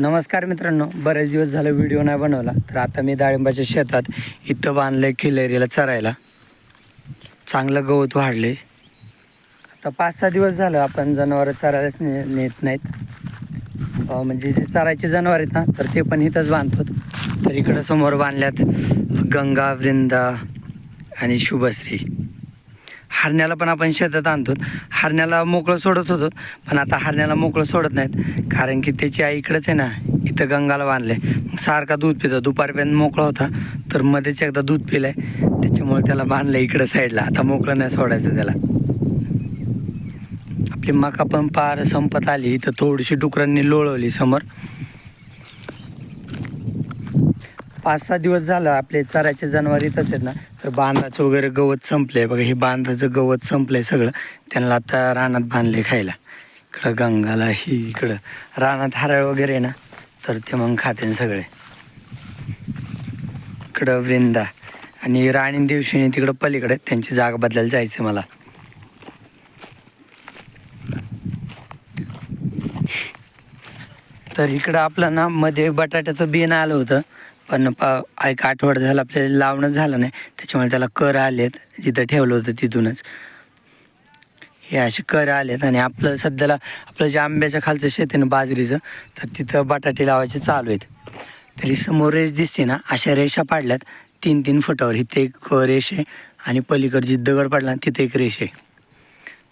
नमस्कार मित्रांनो बरेच दिवस झालं व्हिडिओ नाही बनवला तर आता मी डाळिंबाच्या शेतात इथं बांधलं खिलेरीला चरायला. चांगलं गवत वाढले आता पाच सहा दिवस झालं आपण जनावरं चरायलाच ने नेत नाहीत. म्हणजे जे चरायचे जनावर आहेत ना तर ते पण इथंच बांधतो तर इकडं समोर बांधल्यात गंगा वृंदा आणि शुभश्री. हरण्याला पण आपण शेतात आणतो हरण्याला मोकळं सोडत होतो पण आता हरण्याला मोकळं सोडत नाहीत. कारण की त्याची आई इकडंच आहे ना इथं गंगाला बांधले मग सारखा दूध पितो. दुपारपर्यंत मोकळा होता तर मध्येच एकदा दूध पिलंय. त्याच्यामुळे त्याला बांधलं इकडं साईडला. आता मोकळं नाही सोडायचं त्याला. आपली मका पण पार संपत आली. इथं थोडीशी डुकरांनी लोळवली समोर. पाच सहा दिवस झालं आपले चराचे जनावर इथंच आहेत ना. तर बांधाचं वगैरे गवत संपलंय. बघा हे बांधाचं गवत संपलंय सगळं. त्यांना आता रानात बांधले खायला. इकडं गंगाला ही इकडं. रानात हरळ वगैरे आहे ना तर ते मग खाते सगळे. इकडं वृंदा आणि राणी दिवशी तिकडं पलीकडे त्यांची जागा बदलायला जायचं मला. तर इकडं आपलं ना मध्ये बटाट्याचं बियाणं आलं होतं. पण पा एक आठवडा झाला आपल्याला लावणं झालं नाही. त्याच्यामुळे त्याला कर आलेत जिथं ठेवलं होतं तिथूनच. हे असे कर आलेत आणि आपलं सध्याला आपलं जे आंब्याच्या खालचं शेत आहे ना बाजरीचं तर तिथं बटाटे लावायचे चालू आहेत. तरी समोर रेष दिसते ना अशा रेषा पाडल्यात. तीन तीन फुटावर इथे एक रेष आहे आणि पलीकडची दगड पडला ना तिथे एक रेष आहे.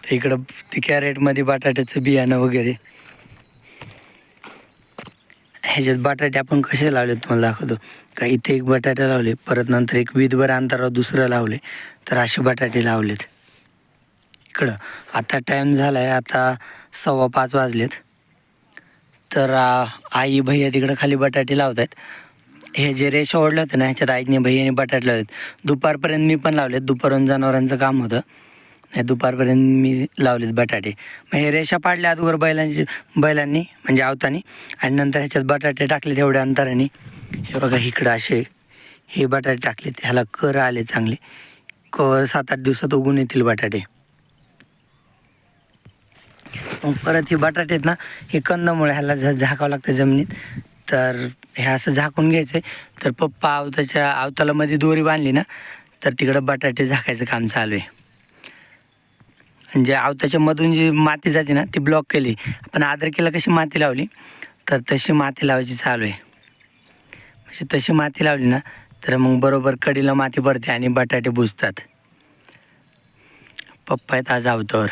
तर इकडं ते कॅरेटमध्ये बटाट्याचं बियाणं वगैरे ह्याच्यात बटाटे आपण कसे लावले तुम्हाला दाखवतो. का इथे एक बटाटे लावले परत नंतर एक विधभर अंतरावर दुसरं लावले तर असे बटाटे लावलेत. इकडं. आता टाईम झाला आहे आता सव्वा पाच वाजलेत. तर आई भैया तिकडं खाली बटाटे लावत आहेत हे जे रेष ओढलं होतं ना ह्याच्यात आईने भैयाने बटाटे लावलेत. दुपारपर्यंत मी पण लावलेत. दुपारून जनावरांचं काम होतं. दुपारपर्यंत मी लावलेत बटाटे. मग हे रेषा पाडल्या अगोदर बैलांची बैलांनी म्हणजे आवतानी आणि नंतर ह्याच्यात बटाटे टाकले तेवढ्या अंतराने. हे बघा इकडं असे हे बटाटे टाकले ह्याला कर आले चांगले. क सात आठ दिवसात उगून येतील बटाटे. मग परत हे बटाटे आहेत ना हे कंदमुळे ह्याला झ झाकावं लागतं जमिनीत. तर हे असं झाकून घ्यायचं आहे तर पप्पा आवताच्या आवताला मध्ये दोरी बांधली ना तर तिकडं बटाटे झाकायचं काम चालू आहे. म्हणजे आवताच्या मधून जी माती जाते ना ती ब्लॉक केली. आपण आदरकीला कशी माती लावली? तर तशी माती लावायची चालू आहे. म्हणजे तशी माती लावली ना तर मग बरोबर कडीला माती पडते आणि बटाटे बुजतात. पप्पा आहेत आज आवतावर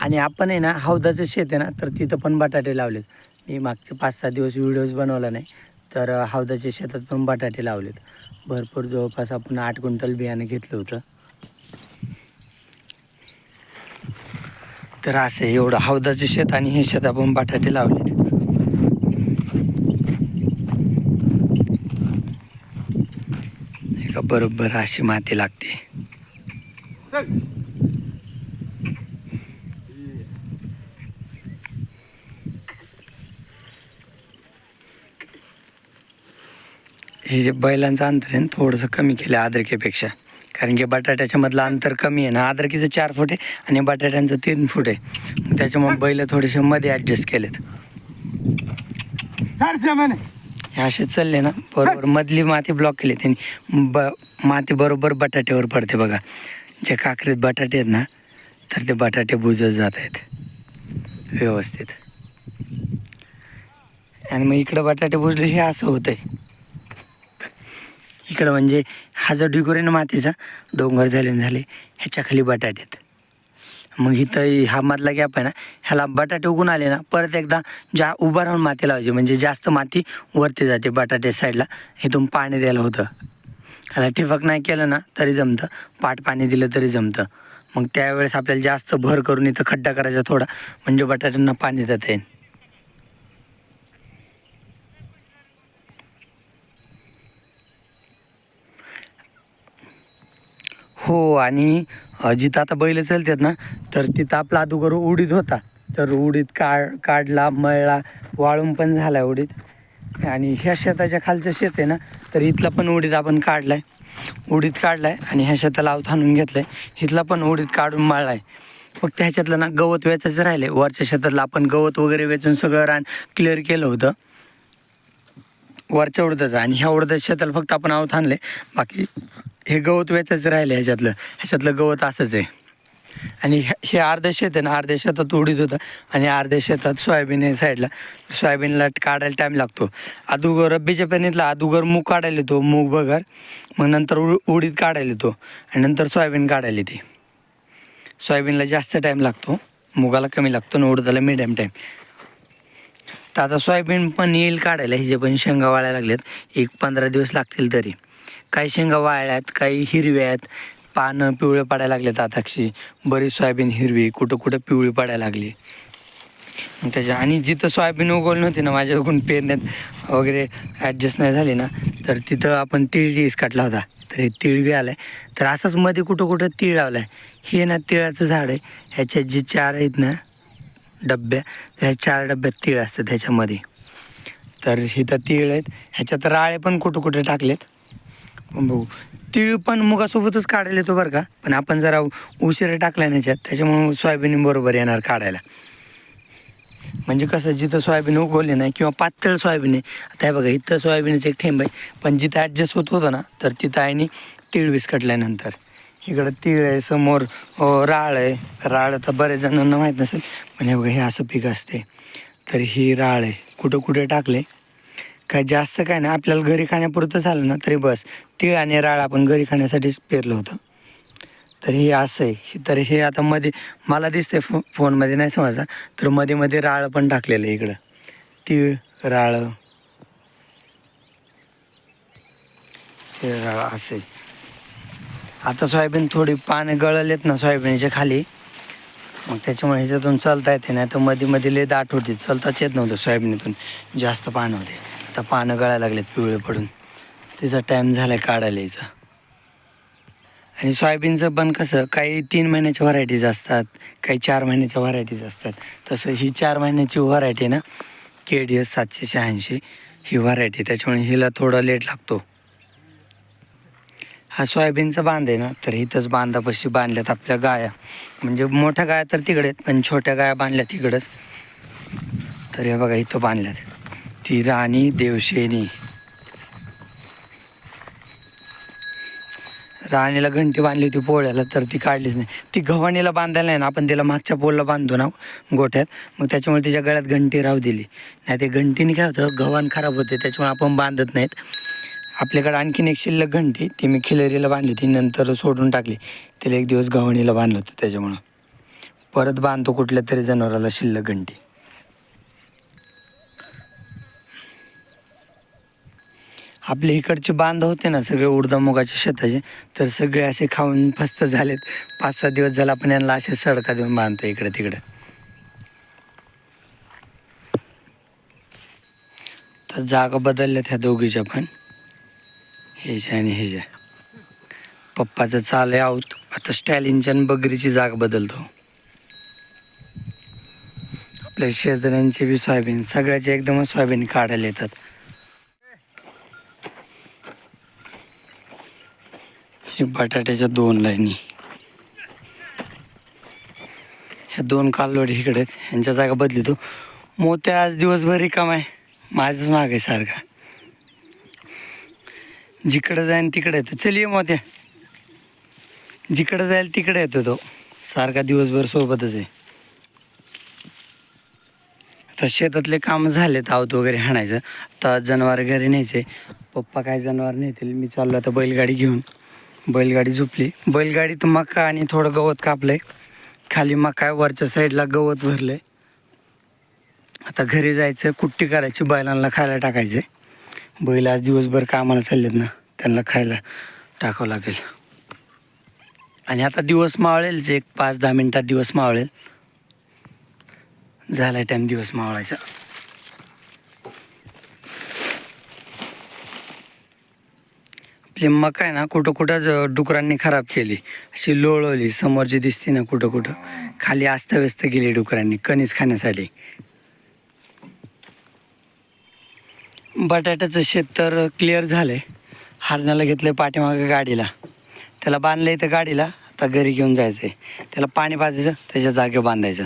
आणि आपण आहे ना हौदाचं शेत आहे ना तर तिथं पण बटाटे लावलेत. मी मागचे पाच सहा दिवस व्हिडिओज बनवला नाही तर हौदाच्या शेतात पण बटाटे लावलेत. भरपूर जवळपास आपण आठ क्विंटल बियाणं घेतलं होतं. तर असं एवढं हौदाचं शेत आणि हे शेत आपण बटाटे लावलेत. हे का बरोबर अशी माती लागते. हे जे बैलांचं अंतर आहे थोडंसं कमी केलं आदरकीपेक्षा. कारण की बटाट्याच्या मधलं अंतर कमी आहे ना आदरकीचं चार फूट आहे आणि बटाट्यांचं तीन फूट आहे. त्याच्यामुळे बैल थोडेसे मध्ये ॲडजस्ट केलेत. हे असे चालले ना बरोबर मधली माती ब्लॉक केली त्यांनी. ब माती बरोबर बटाट्यावर पडते बघा. जे काकरीत बटाटे आहेत ना तर ते बटाटे बुजत जात आहेत. व्यवस्थित. आणि मग इकडं बटाटे बुजले हे असं होतंय. इकडं म्हणजे हा जो डिकोरेन मातीचा डोंगर झाले झाले ह्याच्याखाली बटाटे आहेत. मग इथं हा मधला गॅप आहे ना ह्याला बटाटे उगून आले ना परत एकदा ज्या उभा राहून माती लावायची म्हणजे जास्त माती वरती जाते बटाटे साईडला इथून पाणी द्यायला होतं. ह्याला ठिबक नाही केलं ना तरी जमतं. पाट पाणी दिलं तरी जमतं. मग त्यावेळेस आपल्याला जास्त भर करून इथं खड्डा करायचा थोडा म्हणजे बटाट्यांना पाणी देता येईल. हो आणि जिथं आता बैल चालतात ना तर तिथं आपला अदुगर उडीद होता. तर उडीद काढ काढला मळला वाळून पण झाला उडीद. आणि ह्या शेताच्या खालचं शेत आहे ना तर इथला पण उडीद आपण काढलाय. उडीद काढलाय आणि ह्या शेताला आवत आणून घेतलंय. इथला पण उडीद काढून मळलाय. फक्त ह्याच्यातलं ना गवत वेचायचं राहिले वरच्या शेतातलं आपण गवत वगैरे वेचून सगळं रान क्लिअर केलं होतं. वरच्या उडदाचं. आणि ह्या उडदाच्या शेताला फक्त आपण आहोत आणले बाकी हे गवत वेचायचं राहिलं ह्याच्यातलं. ह्याच्यातलं गवत असंच आहे. आणि हे- हे शेत आहे ना अर्ध्या शेतात उडीत होतं. आणि अर्ध्या शेतात सोयाबीन आहे साईडला. सोयाबीनला काढायला टाईम लागतो. अदुगर रब्बीच्या पेरणीतला अदुगर मूग काढायला येतो मूग बगर. मग नंतर उ उडीद काढायला येतो. आणि नंतर सोयाबीन काढायला येते. सोयाबीनला जास्त टाईम लागतो. मुगाला कमी लागतो आणि उडदाला मिडियम टाईम तर आता सोयाबीन पण येईल काढायला. हिचे पण शेंगा वाळायला लागल्यात एक पंधरा दिवस लागतील तरी. काही शेंगा वाळल्यात काही हिरव्या आहेत पानं पिवळे पडायला लागलेत आताक्षी बरीच सोयाबीन हिरवी कुठं कुठं पिवळी पडायला लागली. मग त्याच्या आणि जिथं सोयाबीन उगवली नव्हती ना माझ्याकडून पेरण्यात वगैरे ॲडजस्ट नाही झाली ना तर तिथं आपण तीळ डीस काढला होता. तर हे तीळ बी आलं आहे तर असंच मध्ये कुठं कुठं तीळ लावलं आहे हे ना तिळाचं झाड आहे. ह्याच्यात जे चार आहेत ना डब्या तर ह्या चार डब्यात तीळ असतात ह्याच्यामध्ये तर इथं तीळ आहेत. ह्याच्यात राळे पण कुठं कुठे टाकलेत. बघू तीळ पण मुगासोबतच काढायला येतो बरं का? पण आपण जरा उशिरा टाकला नाही त्याच्यामुळं त्याच्यामुळे सोयाबीन बरोबर येणार काढायला. म्हणजे कसं जिथं सोयाबीन उगवले नाही किंवा पातळ सोयाबीन आहे आता हे बघा इथं सोयाबीनचं एक ठेंब आहे पण जिथं ॲडजस्ट होत होतं ना तर तिथं आहे तीळ विस्कटल्यानंतर. इकडं तीळ आहे समोर राळ आहे. राळ तर बरेच जणांना माहीत नसेल पण हे बघा हे असं पीक असते तर ही राळ आहे. कुठं कुठे टाकले? काय जास्त काय नाही. आपल्याला घरी खाण्यापुरतं झालं ना तरी बस. तीळ आणि राळ आपण घरी खाण्यासाठीच पेरलं होतं. तर हे असं आहे. हे- तर हे आता मध्ये मला दिसतंय फो फोनमध्ये नाही समजणार तर मध्ये मध्ये राळ पण टाकलेलं आहे इकडं. तीळ राळ. हे राळ असं आहे. आता सोयाबीन थोडी पाने गळलेत ना सोयाबीनच्या खाली. मग त्याच्यामुळे ह्याच्यातून चालता येते. नाही तर मध्ये मध्ये लय दाट होती. चालताच येत नव्हतं सोयाबीनीतून. जास्त पानं होते. आता पानं गळायला लागलेत पिवळे पडून. तिचा टाईम झाला आहे काढायला यायचा. आणि सोयाबीनचं पण कसं काही तीन महिन्याच्या व्हरायटीज असतात काही चार महिन्याच्या व्हरायटीज असतात. तसं ही चार महिन्याची व्हरायटी ना के डी एस सातशे शहाऐंशी ही व्हरायटी त्याच्यामुळे हिला थोडा लेट लागतो. हा सोयाबीनचा बांध आहे ना तर इथंच बांधापाशी बांधल्यात आपल्या गाया. म्हणजे मोठ्या गाया तर तिकडे आहेत पण छोट्या गाया बांधल्या तिकडंच. तर हे बघा इथं बांधल्यात. ती राणी देवशेनी राणीला घंटी बांधली होती पोळ्याला तर ती काढलीच नाही. ती गव्हाणीला बांधायला नाही ना आपण तिला मागच्या पोळला बांधतो ना गोठ्यात. मग त्याच्यामुळे तिच्या गळ्यात घंटी राहू दिली. नाही ते घंटीने काय होतं गव्हाण खराब होते त्याच्यामुळे आपण बांधत नाहीत. आपल्याकडे आणखीन एक शिल्लक घंटी ती मी खिलरीला बांधली होती नंतर सोडून टाकली. तिला एक दिवस गव्हाणीला बांधलं होतं त्याच्यामुळं. परत बांधतो कुठल्या तरी जनावराला शिल्लक घंटी. आपले इकडचे बांध होते ना सगळे उडदा मुगाचे शेताचे तर सगळे असे खाऊन फस्त झालेत. पाच सहा दिवस झाला आपण यांना असे सडका देऊन बांधतो इकडे तिकडे. तर जागा बदलल्यात ह्या दोघीच्या पण. ह्याच्या आणि ह्याच्या पप्पाचं चाल आहे आहोत आता स्टॅलिनच्या आणि बगरीची जागा बदलतो. आपल्या शेजाऱ्यांचे बी सोयाबीन सगळ्याचे एकदमच सोयाबीन काढायला येतात. हे बटाट्याच्या दोन लाईनी. ह्या दोन कालवडी इकडे आहेत. ह्यांच्या जागा बदली तो. मोत्या आज दिवसभर रिकाम आहे. माझंच माग आहे सारखा. जिकडं जाईन तिकडे येतो. चल ये मोत्या. जिकडं जाईल तिकडे येतो तो. सारखा दिवसभर सोबतच आहे. आता शेतातले काम झालेत. आवत वगैरे हाणायचं. आता जनावर घरी न्यायचे. पप्पा काय जनावर नेतील? मी चाललो आता बैलगाडी घेऊन. बैलगाडी झोपली. बैलगाडीत मका आणि थोडं गवत कापलंय. खाली मका वरच्या साईडला गवत भरलंय. आता घरी जायचं कुट्टी करायची बैलांना खायला टाकायचे बैल आज दिवसभर कामाला चाललेत ना त्यांना खायला टाकावं लागेल. आणि आता दिवस मावळेल एक पाच दहा मिनिटात दिवस मावळेल. झाला टाईम दिवस मावळायचा. आपली मका आहे ना कुठं कुठं डुकरांनी खराब केली. अशी लोळवली समोरची दिसते ना कुठं कुठं. खाली अस्ताव्यस्त केली डुकरांनी कणीस खाण्यासाठी. बटाट्याचं शेत तर क्लिअर झालं आहे हरण्याला घेतलं आहे पाठीमागे गाडीला. त्याला बांधलं इथं गाडीला आता घरी घेऊन जायचं आहे त्याला पाणी पाजायचं त्याच्या जागेवर बांधायचं.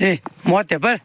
એ મોતે પર